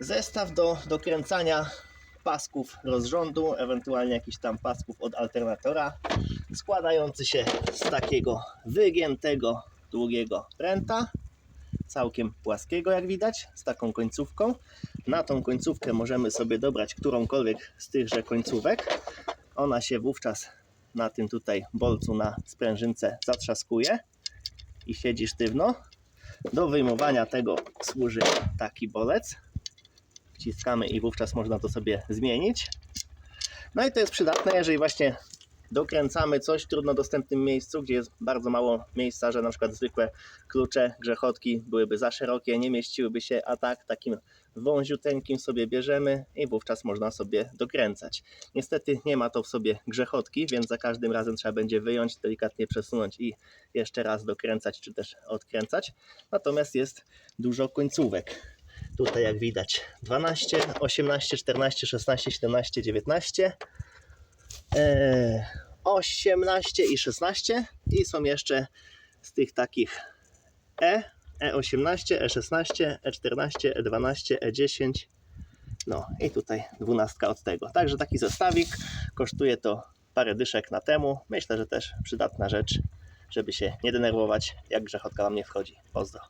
Zestaw do dokręcania pasków rozrządu, ewentualnie jakichś tam pasków od alternatora, składający się z takiego wygiętego, długiego pręta, całkiem płaskiego jak widać, z taką końcówką. Na tą końcówkę możemy sobie dobrać którąkolwiek z tychże końcówek. Ona się wówczas na tym tutaj bolcu na sprężynce zatrzaskuje i siedzi sztywno. Do wyjmowania tego służy taki bolec. Wciskamy i wówczas można to sobie zmienić. No i to jest przydatne, jeżeli właśnie dokręcamy coś w trudno dostępnym miejscu, gdzie jest bardzo mało miejsca, że na przykład zwykłe klucze, grzechotki byłyby za szerokie, nie mieściłyby się, a tak takim wąziuteńkim sobie bierzemy i wówczas można sobie dokręcać. Niestety nie ma to w sobie grzechotki, więc za każdym razem trzeba będzie wyjąć, delikatnie przesunąć i jeszcze raz dokręcać czy też odkręcać. Natomiast jest dużo końcówek. Tutaj jak widać 12, 18, 14, 16, 17, 19, e, 18 i 16 i są jeszcze z tych takich E, E18, E16, E14, E12, E10 no i tutaj 12 od tego. Także taki zestawik, kosztuje to parę dyszek na temu. Myślę, że też przydatna rzecz, żeby się nie denerwować, jak grzechotka Wam nie wchodzi. Pozdro.